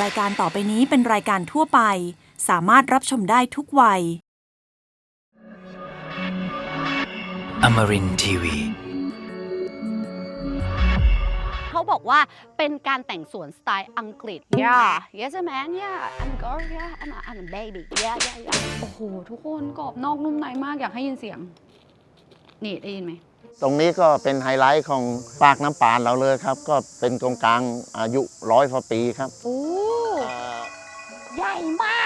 รายการต่อไปนี้เป็นรายการทั่วไป สามารถรับชมได้ทุกวัย Amarin Tiwi. เขาบอกว่าเป็นการแต่งสวนสไตล์อังกฤษ yeah yes man yeah I'm a girl yeah I'm a, I'm a baby yeah yeah yeah โอ้โห ทุกคนกรอบนอกนุ่มในมากอยากให้ยินเสียง นี่ ได้ยินไหม ตรงนี้ก็เป็นไฮไลท์ของปากน้ำปานเราเลยครับ ก็เป็นตรงกลางอายุร้อยกว่าปีครับ โอ้ใหญ่มาก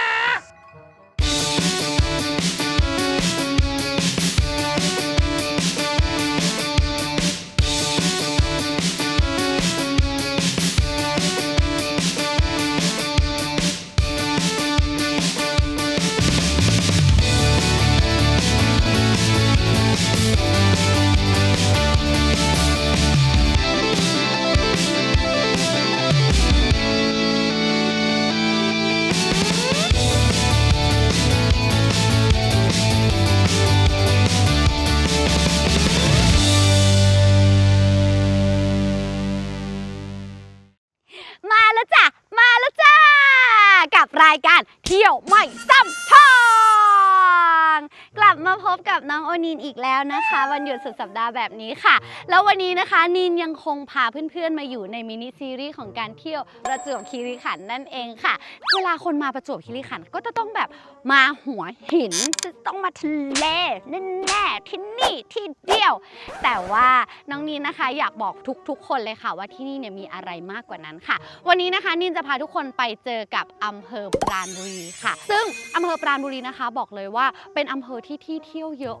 สุดสัปดาห์แบบนี้ค่ะ แล้ววันนี้นะคะนินยังคงพาเพื่อนๆมาอยู่ในมินิซีรีส์ของการเที่ยวประจวบคีรีขันธ์นั่นเองค่ะ เวลาคนมาประจวบคีรีขันธ์ก็จะต้องแบบมาหัวหินจะต้องมาทะเลแน่ๆที่นี่ที่เดียว แต่ว่าน้องนินนะคะอยากบอกทุกๆ คนเลยค่ะ ว่าที่นี่เนี่ยมีอะไรมากกว่านั้นค่ะ วันนี้นะคะนินจะพาทุกคนไปเจอกับอำเภอปราณบุรีค่ะ ซึ่งอำเภอปราณบุรีนะคะ บอกเลยว่าเป็นอำเภอที่ที่เที่ยวเยอะ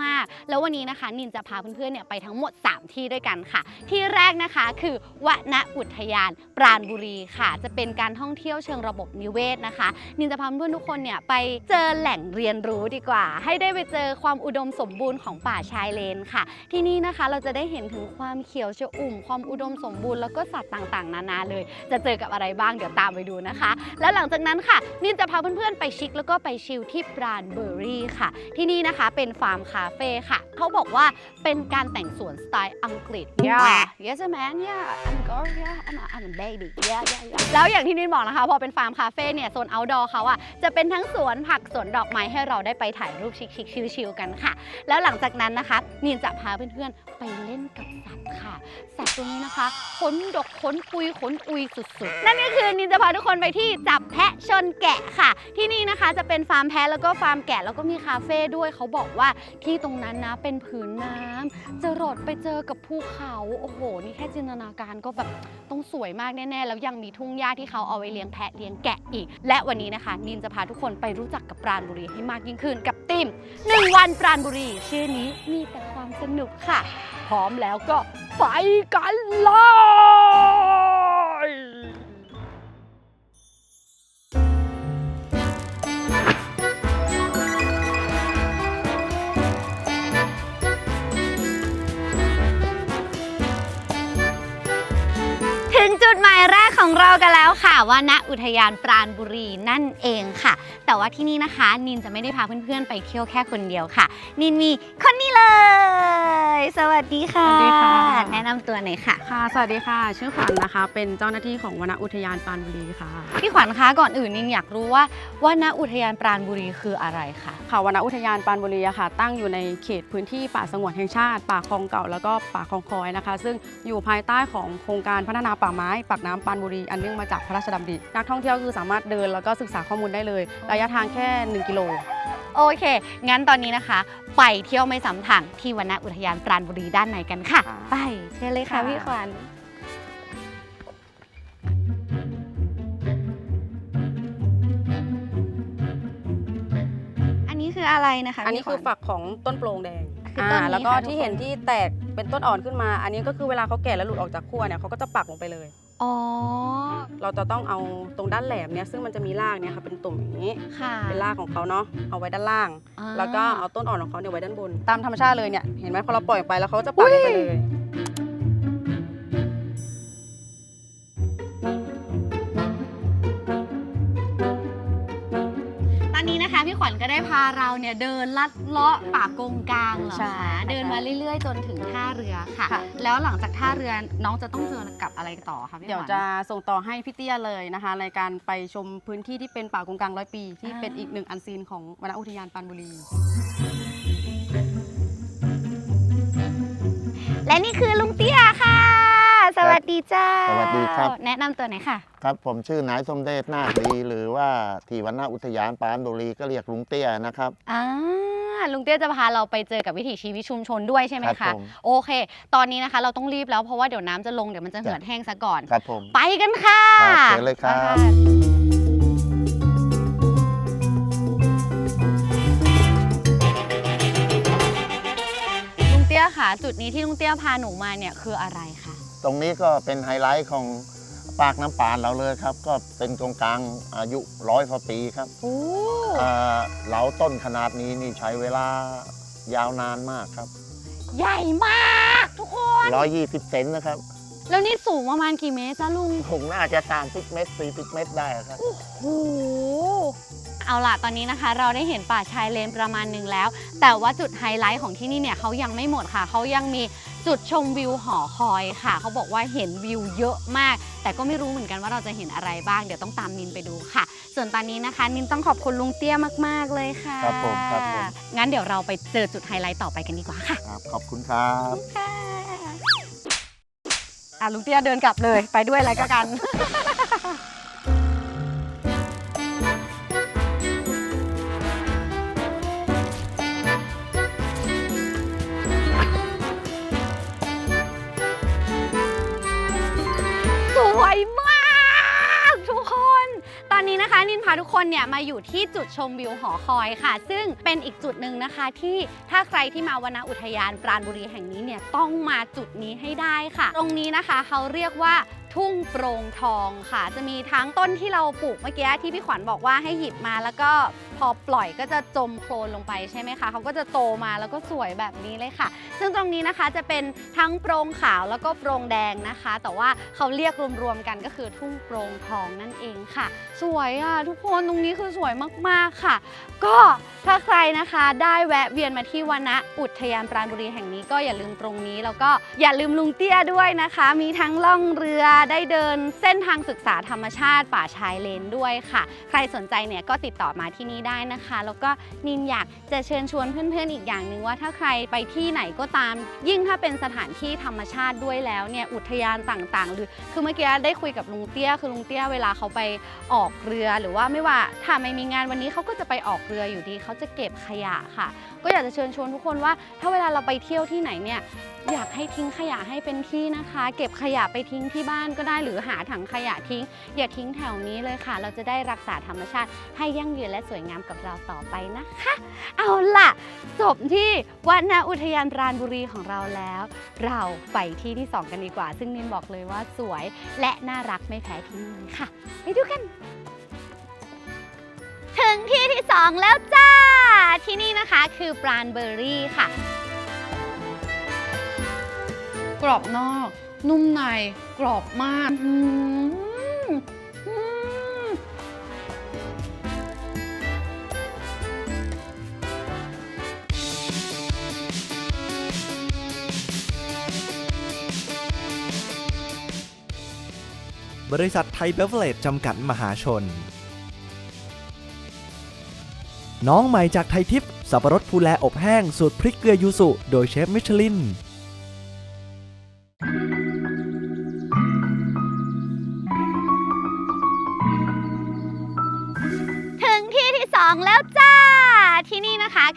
มากๆ แล้ววันนี้นะคะนินจะพาเพื่อนๆเนี่ยไปทั้งหมด 3 ที่ด้วยกันค่ะ ที่แรกนะคะคือวนอุทยานปราณบุรีค่ะ จะเป็นการท่องเที่ยวเชิงระบบนิเวศนะคะ นินจะพาเพื่อนทุกคนเนี่ยไปเจอแหล่งเรียนรู้ดีกว่า ให้ได้ไปเจอความอุดมสมบูรณ์ของป่าชายเลนค่ะ ที่นี่นะคะเราจะได้เห็นถึงความเขียวชอุ่ม ความอุดมสมบูรณ์แล้วก็สัตว์ต่างๆ นานาเลย จะเจอกับอะไรบ้างเดี๋ยวตามไปดูนะคะ แล้วหลังจากนั้นค่ะนินจะพาเพื่อนๆไปชิคแล้วก็ไปชิลที่ปราณเบอร์รี่ค่ะ ที่นี่นะคะเป็นฟาร์มคาเฟ่ค่ะ เขาบอกว่าเป็นการแต่งสวนสไตล์อังกฤษ yeah yes man yeah I'm a girl yeah I'm a, I'm a baby yeah yeah yeah แล้วอย่างที่นินบอกนะคะ พอเป็นฟาร์มคาเฟ่เนี่ยโซน outdoor เขาอะจะเป็นทั้งสวนผักสวนดอกไม้ให้เราได้ไปถ่ายรูปชิคๆชิลๆกันค่ะ แล้วหลังจากนั้นนะคะ นินจะพาเพื่อนๆ ไปเล่นกับสัตว์ค่ะ สัตว์ตัวนี้นะคะขนดกขนปุยขนอุยสุดๆ นั่นก็คือนินจะพาทุกคนไปที่จับแพะชนแกะค่ะ ที่นี่นะคะจะเป็นฟาร์มแพะแล้วก็ฟาร์มแกะแล้วก็มีคาเฟ่ด้วยเขาบอกว่าที่ตรงนั้นนะเป็นผืนน้ำจะรดไปเจอกับภูเขาโอ้โห นี่แค่จินตนาการก็แบบต้องสวยมากแน่ ๆ แล้วยังมีทุ่งหญ้าที่เขาเอาไว้เลี้ยงแพะเลี้ยงแกะอีก และวันนี้นะคะนินจะพาทุกคนไปรู้จักกับปราณบุรีให้มากยิ่งขึ้นกับทีมหนึ่งวันปราณบุรี ชื่อนี้มีแต่ความสนุกค่ะ พร้อมแล้วก็ไปกันเลย จุดหมายแรกของเรากันแล้วค่ะ ว่าณอุทยานปราณบุรีนั่นเองค่ะ แต่ว่าที่นี่นะคะ นินจะไม่ได้พาเพื่อนๆ ไปเที่ยวแค่คนเดียวค่ะ นินมีคนนี้เลย สวัสดีค่ะ สวัสดีค่ะ แนะนำตัวหน่อยค่ะ ค่ะ สวัสดีค่ะ ชื่อขวัญนะคะ เป็นเจ้าหน้าที่ของวนอุทยานปรานบุรีค่ะ พี่ขวัญคะก่อนอื่นนินอยากรู้ว่าว่าณอุทยานปราณบุรีคืออะไรคะค่ะวนอุทยานปรานบุรีอะค่ะ ตั้งอยู่ในเขตพื้นที่ป่าสงวนแห่งชาติ ป่าคลองเก่า แล้วก็ป่าคลองคอยนะคะ ซึ่งอยู่ภายใต้ของโครงการพัฒนาป่าไม้ปากน้ำปรานบุรี อันเนื่องมาจากพระราชดำรินักท่องเที่ยวคือสามารถเดินแล้วก็ศึกษาข้อมูลได้เลย ระยะทางแค่ 1 กิโลโอเค งั้นตอนนี้นะคะ ไปเที่ยวไม่สำถังที่วนอุทยานปราณบุรีด้านในกันค่ะค่ะไปเชิญเลยค่ะค่ะพี่ขวัญอันนี้คืออะไรนะคะ อันนี้พี่ขคืวัอญฝักของต้นโปรงแดงคือต้นนี้อ่าแล้วก็ค่ะทุกที่คนเห็นที่แตกเป็นต้นอ่อนขึ้นมา อันนี้ก็คือเวลาเขาแก่แล้วหลุดออกจากขั้วเนี่ยเขาก็จะปักลงไปเลย อ๋อ เราจะต้องเอาตรงด้านแหลมเนี่ยซึ่งมันจะมีรากเนี่ยค่ะเป็นตุ่มอย่างนี้ ค่ะ เป็นรากของเขาเนาะเอาไว้ด้านล่าง อ่า แล้วก็เอาต้นอ่อนของเขาเนี่ยไว้ด้านบน ตามธรรมชาติเลยเนี่ยเห็นไหมพอเราปล่อยไปแล้วเขาจะปักลงไปเลยาเราเนี่ยเดินลัดเลาะป่ากงกลางเหรอใช่คะค่ะเดินมาเรื่อยๆ จนถึงท่าเรือค่ะ ค่ะ แล้วหลังจากท่าเรือน้องจะต้องเจอกับอะไรต่อคะพี่ขวัญเดี๋ยวจะส่งต่อให้พี่เตี้ยเลยนะคะในการไปชมพื้นที่ที่เป็นป่ากงกลางร้อยปี ที่อ่า เป็นอีกหนึ่งอันซีนของวนอุทยานปรานบุรี และนี่คือลุงเตี้ยค่ะส วัสดีจ้าสวัสดีครับ แนะนำตัวหน่อยค่ะ ครับผมชื่อนายสมเด็จนาคดี หรือว่าที่วันนาอุทยานปรานบุรีก็เรียกลุงเตี้ยนะครับ อ่าลุงเตี้ยจะพาเราไปเจอกับวิถีชีวิตชุมชนด้วยใช่ไหมครัคะบผม โอเค ตอนนี้นะคะเราต้องรีบแล้วเพราะว่าเดี๋ยวน้ำจะลงเดี๋ยวมันจะเหือดแห้งซะก่อน ครับผม ไปกันค่ะครับเชิญเลยครับ ไปะลุงเตี้ยค่ะ จุดนี้ที่ลุงเตี้ยพาหนูมาเนี่ยคืออะไรคะ ตรงนี้ก็เป็นไฮไลท์ของปากน้ำปานเราเลยครับ ก็เป็นตรงกลางอายุร้อยกว่าปีครับโอ้อ่าเหลาต้นขนาดนี้นี่ใช้เวลายาวนานมากครับ ใหญ่มากทุกคน 120 เซนนะครับ แล้วนี่สูงประมาณกี่เมตรจ้าลุงถุงน่าจะ30เมตร40เมตรได้ครับ โอ้โหเอาล่ะตอนนี้นะคะ เราได้เห็นป่าชายเลนประมาณหนึ่งแล้ว แต่ว่าจุดไฮไลท์ของที่นี่เนี่ยเขายังไม่หมดค่ะ เขายังมี จุดชมวิวหอคอยค่ะ เขาบอกว่าเห็นวิวเยอะมาก แต่ก็ไม่รู้เหมือนกันว่าเราจะเห็นอะไรบ้าง เดี๋ยวต้องตามนินไปดูค่ะ ส่วนตอนนี้นะคะ นินต้องขอบคุณลุงเตี้ยมาก ๆ เลยค่ะครับผมครับผม งั้นเดี๋ยวเราไปเจอจุดไฮไลท์ต่อไปกันดีกว่าค่ะครับขอบคุณครับ ค่ะอะลุงเตี้ยเดินกลับเลยไปด้วยอะไรก็กันาทุกคนเนี่ยมาอยู่ที่จุดชมวิวหอคอยค่ะ ซึ่งเป็นอีกจุดหนึ่งนะคะที่ถ้าใครที่มาวนอุทยานปราณบุรีแห่งนี้เนี่ยต้องมาจุดนี้ให้ได้ค่ะ ตรงนี้นะคะเขาเรียกว่าทุ่งโปร่งทองค่ะ จะมีทั้งต้นที่เราปลูกเมื่อกี้ที่พี่ขวัญบอกว่าให้หยิบมาแล้วก็ พอปล่อยก็จะจมโคลนลงไปใช่ไหมคะเขาก็จะโตมาแล้วก็สวยแบบนี้เลยค่ะ ซึ่งตรงนี้นะคะจะเป็นทั้งโปร่งขาวแล้วก็โปร่งแดงนะคะ แต่ว่าเขาเรียกรวมๆกันก็คือทุ่งโปร่งทองนั่นเองค่ะ สวยอะทุกคนตรงนี้คือสวยมากๆค่ะ ก็ถ้าใครนะคะได้แวะเวียนมาที่วนะอุทยานปราณบุรีแห่งนี้ก็อย่าลืมตรงนี้ แล้วก็อย่าลืมลุงเตี้ยด้วยนะคะ มีทั้งล่องเรือได้เดินเส้นทางศึกษาธรรมชาติป่าชายเลนด้วยค่ะ ใครสนใจเนี่ยก็ติดต่อมาที่นี่ได้นะคะ แล้วก็นินอยากจะเชิญชวนเพื่อนๆอีกอย่างหนึ่งว่าถ้าใครไปที่ไหนก็ตาม ยิ่งถ้าเป็นสถานที่ธรรมชาติด้วยแล้วเนี่ยอุทยานต่างๆ หรือคือเมื่อกี้ได้คุยกับลุงเตี้ยคือลุงเตี้ยเวลาเขาไปออกเรือหรือว่าไม่ว่าถ้าไม่มีงานวันนี้เขาก็จะไปออกเรืออยู่ดีเขาจะเก็บขยะค่ะ ก็อยากจะเชิญชวนทุกคนว่า ถ้าเวลาเราไปเที่ยวที่ไหนเนี่ย อยากให้ทิ้งขยะให้เป็นที่นะคะ เก็บขยะไปทิ้งที่บ้านก็ได้หรือหาถังขยะทิ้ง อย่าทิ้งแถวนี้เลยค่ะ เราจะได้รักษาธรรมชาติให้ยั่งยืนและสวยงามกับเราต่อไปนะคะ เอาล่ะจบที่วัดนาอุทยานปราณบุรีของเราแล้ว เราไปที่ที่ 2 กันดีกว่า ซึ่งนินบอกเลยว่าสวยและน่ารักไม่แพ้ที่นี่ค่ะ ไปดูกัน ถึงที่ที่ 2 แล้วจ้า ที่นี่นะคะคือปราณเบอรี่ค่ะ กรอบนอก นุ่มในกรอบมากอืมอืมบริษัทไทยเบเวอร์เลจจำกัดมหาชน น้องใหม่จากไทยทิพย์สับปะรดภูแลอบแห้งสูตรพริกเกลือยูสุ โดยเชฟมิชลิน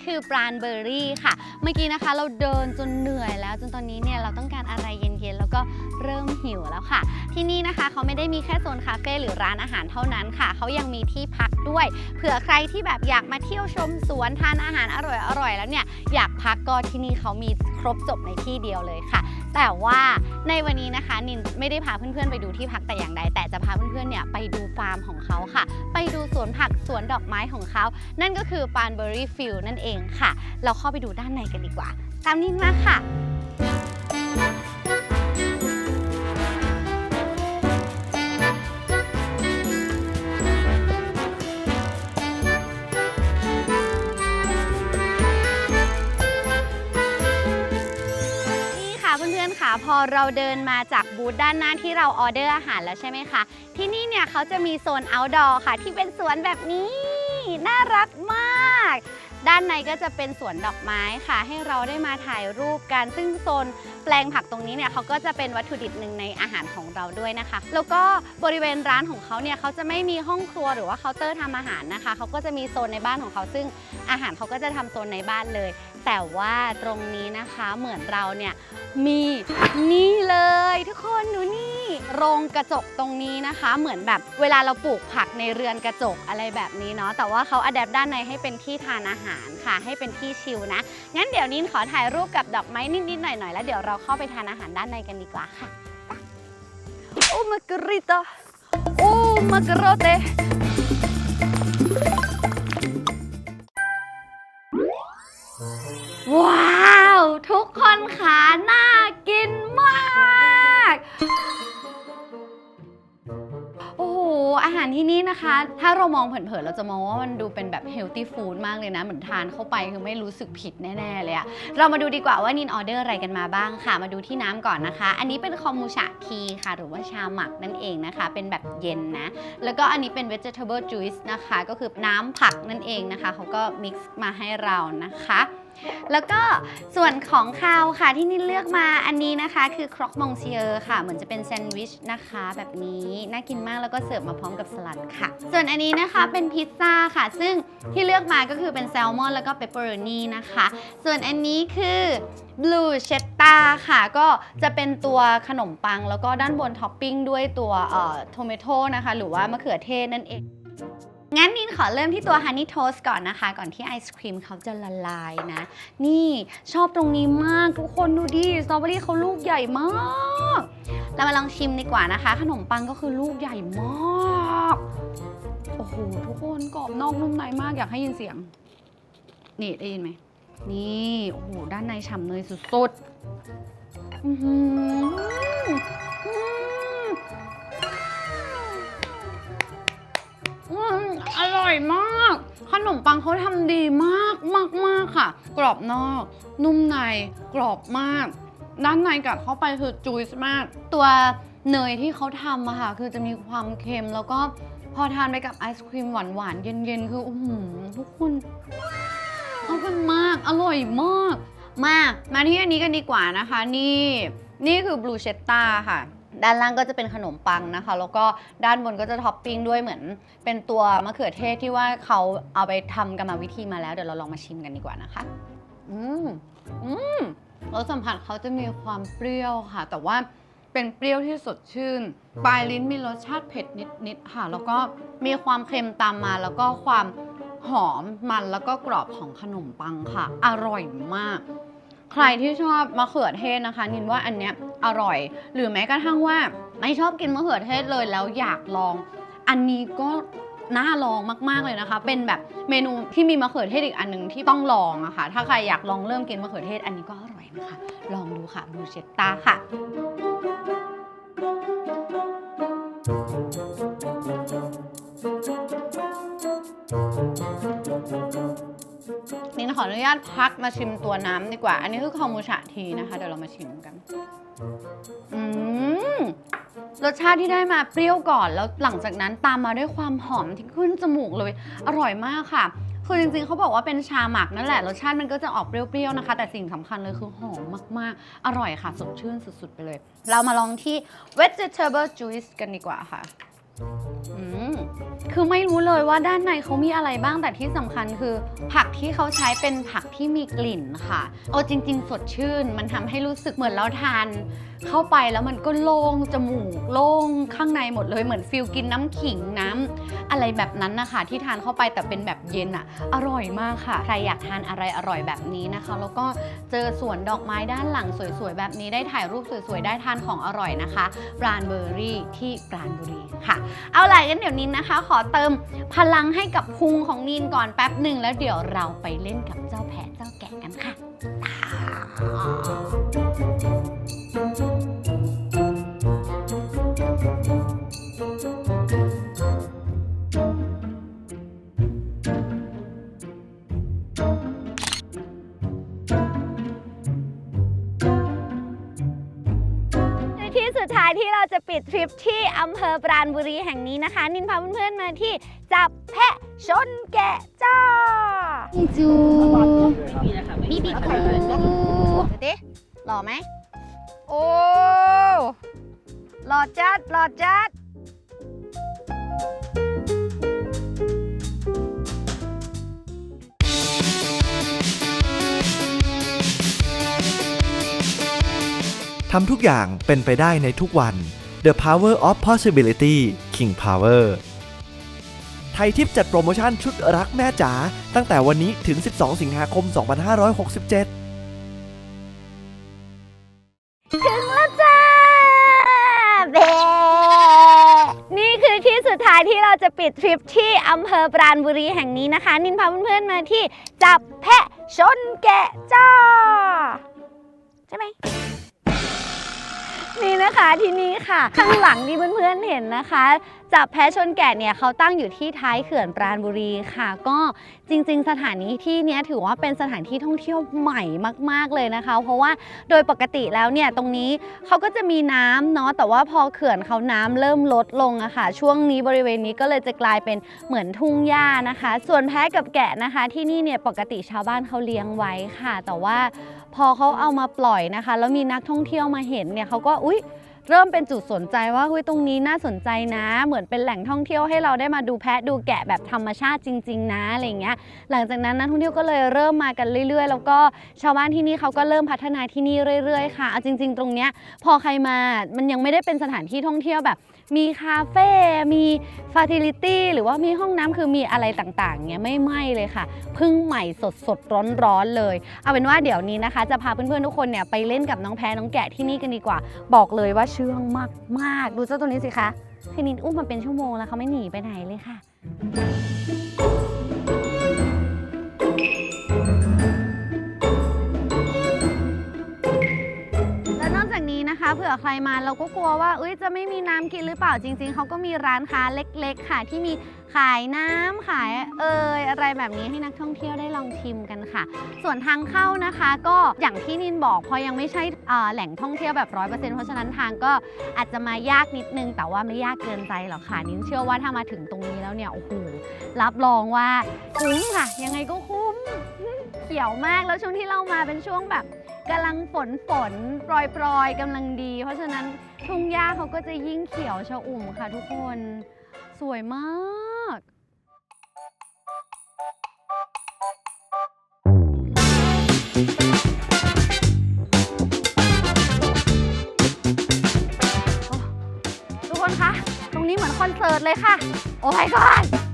คือปราณเบอร์รี่ค่ะ เมื่อกี้นะคะเราเดินจนเหนื่อยแล้ว จนตอนนี้เนี่ยเราต้องการอะไรเย็นๆ แล้วก็เริ่มหิวแล้วค่ะ ที่นี่นะคะเขาไม่ได้มีแค่โซนคาเฟ่หรือร้านอาหารเท่านั้นค่ะ เขายังมีที่พักด้วย เผื่อใครที่แบบอยากมาเที่ยวชมสวนทานอาหารอร่อยๆ แล้วเนี่ยอยากพักก็ที่นี่เขามีครบจบในที่เดียวเลยค่ะ แต่ว่าในวันนี้นะคะนินไม่ได้พาเพื่อนๆไปดูที่พักแต่อย่างใด แต่จะพาเพื่อนๆเนี่ยไปดูฟาร์มของเขาค่ะ ไปดูสวนผักสวนดอกไม้ของเขา นั่นก็คือปานเบอรี่ฟิลนั่นเองค่ะ เราเข้าไปดูด้านในกันดีกว่า ตามนินมาค่ะ พอเราเดินมาจากบูธด้านหน้าที่เราออเดอร์อาหารแล้วใช่ไหมคะ ที่นี่เนี่ยเขาจะมีโซน outdoor ค่ะ ที่เป็นสวนแบบนี้ น่ารักมาก ด้านในก็จะเป็นสวนดอกไม้ค่ะ ให้เราได้มาถ่ายรูปกัน ซึ่งโซนแปลงผักตรงนี้เนี่ยเขาก็จะเป็นวัตถุดิบหนึ่งในอาหารของเราด้วยนะคะ แล้วก็บริเวณร้านของเขาเนี่ยเขาจะไม่มีห้องครัวหรือว่าเคาน์เตอร์ทำอาหารนะคะ เขาก็จะมีโซนในบ้านของเขา ซึ่งอาหารเขาก็จะทำโซนในบ้านเลย แต่ว่าตรงนี้นะคะเหมือนเราเนี่ยมีนี่เลยทุกคนดูนี่ โรงกระจกตรงนี้นะคะ เหมือนแบบเวลาเราปลูกผักในเรือนกระจกอะไรแบบนี้เนาะแต่ว่าเขาอัดแอปด้านในให้เป็นที่ทานอาหารค่ะ ให้เป็นที่ชิลนะ งั้นเดี๋ยวนินขอถ่ายรูปกับดอกไม้นิดๆหน่อยๆแล้วเดี๋ยวเราเข้าไปทานอาหารด้านในกันดีกว่าค่ะโอ้มากริตาโอ้มากรโเต ว้ ถ้าเรามองเผินๆ เราจะมองว่ามันดูเป็นแบบเฮลตี้ฟู้ดมากเลยนะ เหมือนทานเข้าไปคือไม่รู้สึกผิดแน่ๆเลยอะเรามาดูดีกว่าว่านินออเดอร์อะไรกันมาบ้างค่ะ มาดูที่น้ำก่อนนะคะ อันนี้เป็นคอมูชาทีค่ะ หรือว่าชาหมักนั่นเองนะคะ เป็นแบบเย็นนะ แล้วก็อันนี้เป็น vegetable juice นะคะ ก็คือน้ำผักนั่นเองนะคะ เขาก็ mix มาให้เรานะคะ แล้วก็ส่วนของคาวค่ะที่นินเลือกมาอันนี้นะคะ คือครอกมองเซียร์ค่ะ เหมือนจะเป็นแซนด์วิชนะคะ แบบนี้น่ากินมากแล้วก็เสิร์ฟมาพร้อมกับสลัดค่ะ ส่วนอันนี้นะคะเป็นพิซซ่าค่ะ ซึ่งที่เลือกมาก็คือเป็นแซลมอนแล้วก็เปปเปอโรนีนะคะ ส่วนอันนี้คือบลูเชตตาค่ะ ก็จะเป็นตัวขนมปัง แล้วก็ด้านบนท็อปปิ้งด้วยตัวเอ่อโทเมโตนะคะ หรือว่ามะเขือเทศนั่นเอง งั้นนินขอเริ่มที่ตัวฮันนี่โทสก่อนนะคะ ก่อนที่ไอศครีมเขาจะละลายนะ นี่ชอบตรงนี้มากทุกคนดูดิสตรอเบอรี่เขาลูกใหญ่มากเรามาลองชิมดีกว่านะคะ ขนมปังก็คือลูกใหญ่มาก โอ้โห ทุกคนกรอบนอกนุ่มในมากอยากให้ยินเสียง นี่ได้ยินไหม นี่ โอ้โห ด้านในฉ่ำเนยสุดๆอื้อหืออืม อืมอร่อยมาก ขนมปังเขาทำดีมากมากมากค่ะ กรอบนอก นุ่มในกรอบมาก ด้านในกัดเข้าไปคือจุยส์มาก ตัวเนยที่เขาทำอะค่ะ คือจะมีความเค็มแล้วก็พอทานไปกับไอศครีมหวานๆ เย็นๆ คืออื้อหือทุกคนเข้ากันมาก อร่อยมาก มา มาที่อันนี้กันดีกว่านะคะ นี่ นี่คือบลูเชตตาค่ะ ด้านล่างก็จะเป็นขนมปังนะคะ แล้วก็ด้านบนก็จะท็อปปิ้งด้วยเหมือน เป็นตัวมะเขือเทศที่ว่าเขาเอาไปทำกรรมวิธีมาแล้วเดี๋ยวเราลองมาชิมกันดีกว่านะคะ อืมอืมรสสัมผัสเขาจะมีความเปรี้ยวค่ะ แต่ว่าเป็นเปรี้ยวที่สดชื่น ปลายลิ้นมีรสชาติเผ็ดนิดๆค่ะ แล้วก็มีความเค็มตามมา แล้วก็ความหอมมันแล้วก็กรอบของขนมปังค่ะ อร่อยมาก ใครที่ชอบมะเขือเทศนะคะ นินว่าอันเนี้ย อร่อย หรือแม้กระทั่งว่าไม่ชอบกินมะเขือเทศเลยแล้วอยากลอง อันนี้ก็น่าลองมากๆเลยนะคะ เป็นแบบเมนูที่มีมะเขือเทศอีกอันหนึ่งที่ต้องลองอะค่ะ ถ้าใครอยากลองเริ่มกินมะเขือเทศอันนี้ก็อร่อยนะคะ ลองดูค่ะบูเชตตาค่ะนี่ขออนุญาตพักมาชิมตัวน้ำดีกว่า อันนี้คือคอมมูชาทีนะคะ เดี๋ยวเรามาชิมกัน อืมรสชาติที่ได้มาเปรี้ยวก่อน แล้วหลังจากนั้นตามมาด้วยความหอมที่ขึ้นจมูกเลย อร่อยมากค่ะ คือจริงๆเขาบอกว่าเป็นชาหมักนั่นแหละ รสชาติมันก็จะออกเปรี้ยวๆนะคะ แต่สิ่งสำคัญเลยคือหอมมากๆ อร่อยค่ะ สดชื่นสุดๆไปเลย เรามาลองที่ vegetable juice กันดีกว่าค่ะ อืมคือไม่รู้เลยว่าด้านในเขามีอะไรบ้างแต่ที่สำคัญคือ ผักที่เขาใช้เป็นผักที่มีกลิ่นค่ะโอ้จริง ๆ สดชื่น มันทำให้รู้สึกเหมือนเราทาน เข้าไปแล้วมันก็โล่งจมูกโล่งข้างในหมดเลยเหมือนฟิลกินน้ำขิงน้ำ อะไรแบบนั้นนะคะ ที่ทานเข้าไปแต่เป็นแบบเย็นอะอร่อยมากค่ะ ใครอยากทานอะไรอร่อยแบบนี้นะคะ แล้วก็เจอสวนดอกไม้ด้านหลังสวยๆ แบบนี้ได้ถ่ายรูปสวยๆ ได้ทานของอร่อยนะคะปราณเบอร์รี่ที่ปราณบุรีค่ะ เอาล่ะงั้นเดี๋ยวนินนะคะ ขอเติมพลังให้กับพุงของนินก่อนแป๊บหนึ่งแล้วเดี๋ยวเราไปเล่นกับเจ้าแพะเจ้าแกะกันค่ะ ปิดทริปที่อำเภอปราณบุรีแห่งนี้นะคะ นินพาเพื่อนๆมาที่จับแพะชนแกะจ้าจูบีบีคูดูดิหล่อไหม โอ้หล่อจัดหล่อจัดทำทุกอย่างเป็นไปได้ในทุกวัน The Power of Possibility King Power ไทยทิปจัดโปรโมชั่นชุดรักแม่จ๋าตั้งแต่วันนี้ถึง 12 สิงหาคม 2567ถึงแล้วจ้าเบนี่คือที่สุดท้ายที่เราจะปิดทริปที่อำเภอปราณบุรีแห่งนี้นะคะ นินพาเพื่อนๆมาที่จับแพะชนแกะจ้า ใช่ไหม นะคะที่นี่ค่ะ ข้างหลังที่เพื่อนๆเห็นนะคะจับแพชนแกะเนี่ยเขาตั้งอยู่ที่ท้ายเขื่อนปราณบุรีค่ะ ก็จริง ๆ สถานีที่เนี้ยถือว่าเป็นสถานที่ท่องเที่ยวใหม่มาก ๆเลยนะคะ เพราะว่าโดยปกติแล้วเนี่ยตรงนี้เขาก็จะมีน้ำเนาะแต่ว่าพอเขื่อนเขาน้ำเริ่มลดลงอะค่ะ ช่วงนี้บริเวณนี้ก็เลยจะกลายเป็นเหมือนทุ่งหญ้านะคะ ส่วนแพะกับแกะนะคะ ที่นี่เนี่ยปกติชาวบ้านเขาเลี้ยงไว้ค่ะ แต่ว่า พอเขาเอามาปล่อยนะคะ แล้วมีนักท่องเที่ยวมาเห็นเนี่ยเขาก็อุ๊ย เริ่มเป็นจุดสนใจว่าเฮ้ยตรงนี้น่าสนใจนะ เหมือนเป็นแหล่งท่องเที่ยวให้เราได้มาดูแพะดูแกะแบบธรรมชาติจริง ๆ นะอะไรเงี้ยหลังจากนั้นนักท่องเที่ยวก็เลยเริ่มมากันเรื่อย ๆ แล้วก็ชาวบ้านที่นี่เขาก็เริ่มพัฒนาที่นี่เรื่อย ๆ ค่ะเอาจริง ๆ ตรงเนี้ยพอใครมามันยังไม่ได้เป็นสถานที่ท่องเที่ยวแบบ มีคาเฟ่มีฟา c ิลิตี้หรือว่ามีห้องน้ำคือมีอะไรต่างๆเงี้ยไม่ไหม้เลยค่ะเพิ่งใหม่สดสดร้อนร้อนๆเลย เอาเป็นว่าเดี๋ยวนี้นะคะ จะพาเพื่อนๆทุกคนเนี่ยไปเล่นกับน้องแพะน้องแกะที่นี่กันดีกว่า บอกเลยว่าเชื่องมากๆ ดูเจ้าตัวนี้สิคะพี่นินอุ้มมาเป็นชั่วโมงแล้วเขาไม่หนีไปไหนเลยค่ะ เผื่อใครมาเราก็กลัวว่าเอ้ยจะไม่มีน้ำกินหรือเปล่าจริง ๆเขาก็มีร้านค้าเล็ก ๆ ค่ะ ที่มีขายน้ำขายเอยอะไรแบบนี้ให้นักท่องเที่ยวได้ลองชิมกันค่ะ ส่วนทางเข้านะคะก็อย่างที่นินบอกพอยังไม่ใช่เอ่อแหล่งท่องเที่ยวแบบร้อยเปอร์เซ็นต์เพราะฉะนั้นทางก็อาจจะมายากนิดนึง แต่ว่าไม่ยากเกินใจหรอกค่ะนินเชื่อว่าถ้ามาถึงตรงนี้แล้วเนี่ยโอ้โหรับรองว่าคุ้มค่ะ ยังไงก็คุ้ม เขียวมากแล้วช่วงที่เรามาเป็นช่วงแบบ กำลังฝนฝนโปรยโปรยกำลังดี เพราะฉะนั้นทุ่งหญ้าเขาก็จะยิ่งเขียวชอุ่มค่ะทุกคน สวยมาก ทุกคนคะ ตรงนี้เหมือนคอนเสิร์ตเลยค่ะ โอ้ my god ทุ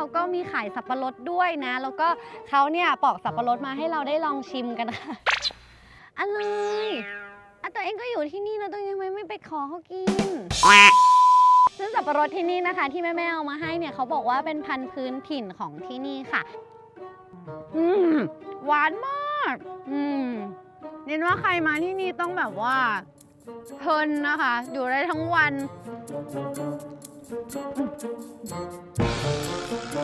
เขาก็มีขายสับปะรดด้วยนะ แล้วก็เขาเนี่ยปอกสับปะรดมาให้เราได้ลองชิมกันค่ะอร่อยอะตัวเองก็อยู่ที่นี่นะตัวเองทำไมไม่ไปขอเขากิน ซึ่งสับปะรดที่นี่นะคะ ที่แม่ๆเอามาให้เนี่ยเขาบอกว่าเป็นพันธุ์พื้นถิ่นของที่นี่ค่ะ อืมหวานมาก อืมเน้นว่าใครมาที่นี่ต้องแบบว่าเพลินนะคะ อยู่ได้ทั้งวัน เ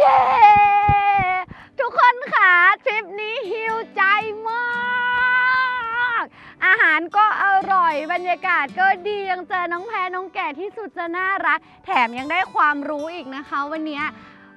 ย้ ทุกคนค่ะทริปนี้ฮิวใจมาก อาหารก็อร่อยบรรยากาศก็ดียังเจอน้องแพรน้องแก่ที่สุดจะน่ารัก แถมยังได้ความรู้อีกนะคะวันนี้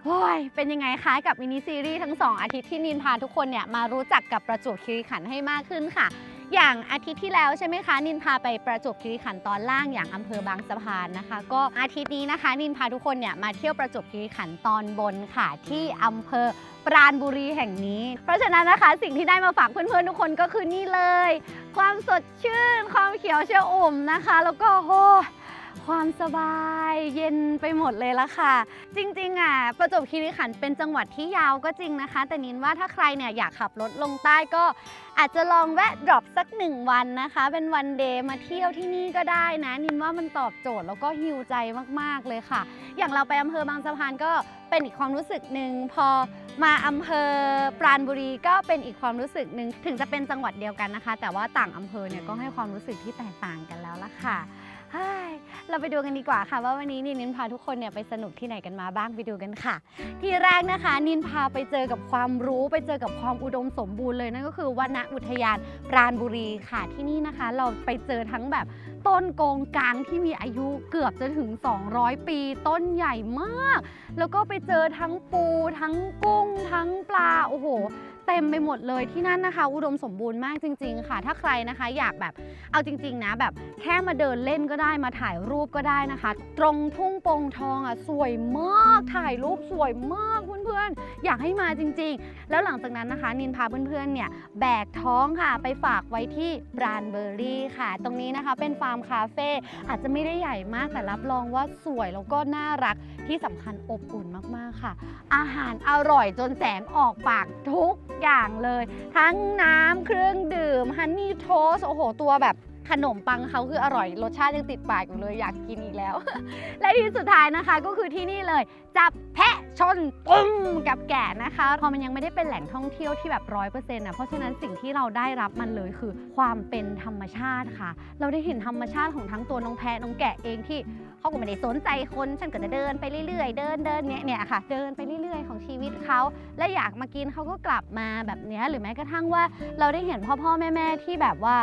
โอ้ยเป็นยังไงคะกับมินิซีรีส์ทั้ง 2 อาทิตย์ที่นินพาทุกคนเนี่ยมารู้จักกับประจวบคีรีขันธ์ให้มากขึ้นค่ะ อย่างอาทิตย์ที่แล้วใช่ไหมคะ นินพาไปประจวบคีรีขันธ์ตอนล่างอย่างอำเภอบางสะพานนะคะ ก็อาทิตย์นี้นะคะ นินพาทุกคนเนี่ยมาเที่ยวประจวบคีรีขันธ์ตอนบนค่ะ ที่อำเภอปราณบุรีแห่งนี้ เพราะฉะนั้นนะคะสิ่งที่ได้มาฝากเพื่อนๆทุกคนก็คือนี่เลย ความสดชื่น ความเขียวเชียวอุ่มนะคะ แล้วก็โอ้ ความสบายเย็นไปหมดเลยละค่ะ จริงๆอะประจวบคีรีขันธ์เป็นจังหวัดที่ยาวก็จริงนะคะ แต่นินว่าถ้าใครเนี่ยอยากขับรถลงใต้ก็อาจจะลองแวะดรอปสักหนึ่งวันนะคะ เป็นวันเดย์มาเที่ยวที่นี่ก็ได้นะ นินว่ามันตอบโจทย์แล้วก็ฮิวใจมากๆเลยค่ะ อย่างเราไปอำเภอบางสะพานก็เป็นอีกความรู้สึกหนึ่งพอมาอำเภอปราณบุรีก็เป็นอีกความรู้สึกหนึ่งถึงจะเป็นจังหวัดเดียวกันนะคะ แต่ว่าต่างอำเภอเนี่ยก็ให้ความรู้สึกที่แตกต่างกันแล้วละค่ะ เราไปดูกันดีกว่าค่ะ ว่าวันนี้นินนินพาทุกคนเนี่ยไปสนุกที่ไหนกันมาบ้างไปดูกันค่ะ ที่แรกนะคะ นินพาไปเจอกับความรู้ ไปเจอกับความอุดมสมบูรณ์เลยนั่นก็คือวนอุทยานปราณบุรีค่ะที่นี่นะคะ เราไปเจอทั้งแบบต้นโกงกลางที่มีอายุเกือบจะถึง 200 ปี ต้นใหญ่มาก แล้วก็ไปเจอทั้งปู ทั้งกุ้ง ทั้งปลาโอ้โห เต็มไปหมดเลยที่นั่นนะคะ อุดมสมบูรณ์มากจริง ๆ ค่ะ ถ้าใครนะคะอยากแบบเอาจริง ๆ นะ แบบแค่มาเดินเล่นก็ได้มาถ่ายรูปก็ได้นะคะ ตรงทุ่งโปงทองอะสวยมากถ่ายรูปสวยมากเพื่อนๆอยากให้มาจริง ๆ แล้วหลังจากนั้นนะคะ นินพาเพื่อนๆเนี่ยแบกท้องค่ะ ไปฝากไว้ที่บรานเบอรี่ค่ะ ตรงนี้นะคะเป็นฟาร์มคาเฟ่อาจจะไม่ได้ใหญ่มากแต่รับรองว่าสวยแล้วก็น่ารักที่สำคัญอบอุ่นมากๆค่ะ อาหารอร่อยจนแสงออกปากทุกอย่างเลย ทั้งน้ำเครื่องดื่มฮันนี่โทสโอ้โห ตัวแบบ ขนมปังเขาคืออร่อย รสชาติยังติดปากอยู่เลยอยากกินอีกแล้ว และที่สุดท้ายนะคะก็คือที่นี่เลย จับแพะชนปุ้มกับแกะนะคะพอมันยังไม่ได้เป็นแหล่งท่องเที่ยวที่แบบร้อยเปอร์เซ็นต์นะเพราะฉะนั้นสิ่งที่เราได้รับมันเลยคือความเป็นธรรมชาติค่ะ เราได้เห็นธรรมชาติของทั้งตัวน้องแพะน้องแกะเองที่เขาก็ไม่ได้สนใจคนฉันก็จะเดินไปเรื่อยๆ เดินเดินเนี่ยเนี่ยค่ะ เดินไปเรื่อยๆ ของชีวิตเขาและอยากมากินเขาก็กลับมาแบบเนี้ยหรือแม้กระทั่งว่าเราได้เห็นพ่อพ่อแม่แม่ที่แบบว่า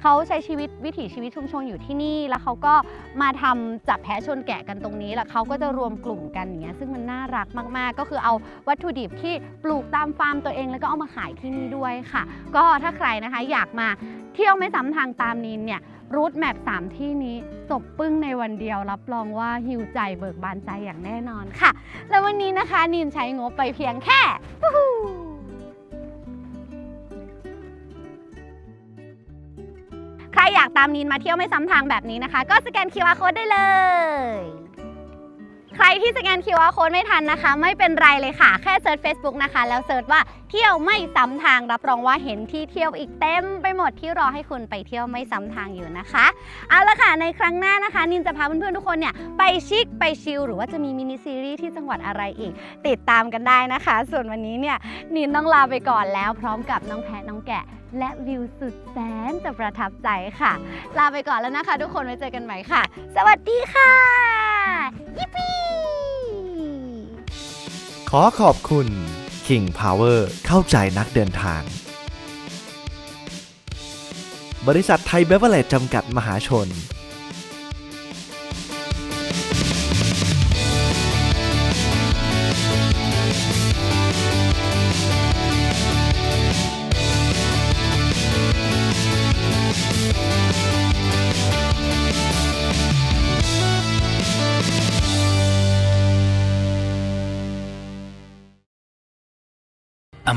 เขาใช้ชีวิตวิถีชีวิตชุมชนอยู่ที่นี่ แล้วเขาก็มาทำจับแพะชนแกะกันตรงนี้ แล้วเขาก็จะรวมกลุ่มกันอย่างเงี้ยซึ่งมันน่ารักมาก ๆ ก็คือเอาวัตถุดิบที่ปลูกตามฟาร์มตัวเองแล้วก็เอามาขายที่นี่ด้วยค่ะ ก็ถ้าใครนะคะอยากมาเที่ยวไม่ซ้ำทางตามนินเนี่ยรูทแมป3ที่นี้จบปึ้งในวันเดียว รับรองว่าฮิวใจเบิกบานใจอย่างแน่นอนค่ะ แล้ววันนี้นะคะนินใช้งบไปเพียงแค่ากตามนินมาเที่ยวไม่ซ้ำทางแบบนี้นะคะ ก็สแกน QR code ได้เลย ใครที่สแกน QR code ไม่ทันนะคะ ไม่เป็นไรเลยค่ะ แค่เซิร์ช Facebook นะคะ แล้วเซิร์ชว่าเที่ยวไม่ซ้ำทางรับรองว่าเห็นที่เที่ยวอีกเต็มไปหมดที่รอให้คุณไปเที่ยวไม่ซ้ำทางอยู่นะคะ เอาละค่ะในครั้งหน้านะคะ นินจะพาเพื่อนๆทุกคนเนี่ยไปชิคไปชิลหรือว่าจะมีมินิซีรีส์ที่จังหวัดอะไรอีก ติดตามกันได้นะคะ ส่วนวันนี้เนี่ยนินต้องลาไปก่อนแล้วพร้อมกับน้องแพะน้องแกะ และวิวสุดแสนจะประทับใจค่ะ ลาไปก่อนแล้วนะคะทุกคนไว้เจอกันใหม่ค่ะ สวัสดีค่ะ ยิปปี้ขอขอบคุณ King Power เข้าใจนักเดินทาง บริษัทไทยเบเวอร์เรจจำกัดมหาชน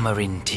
Amarin TV.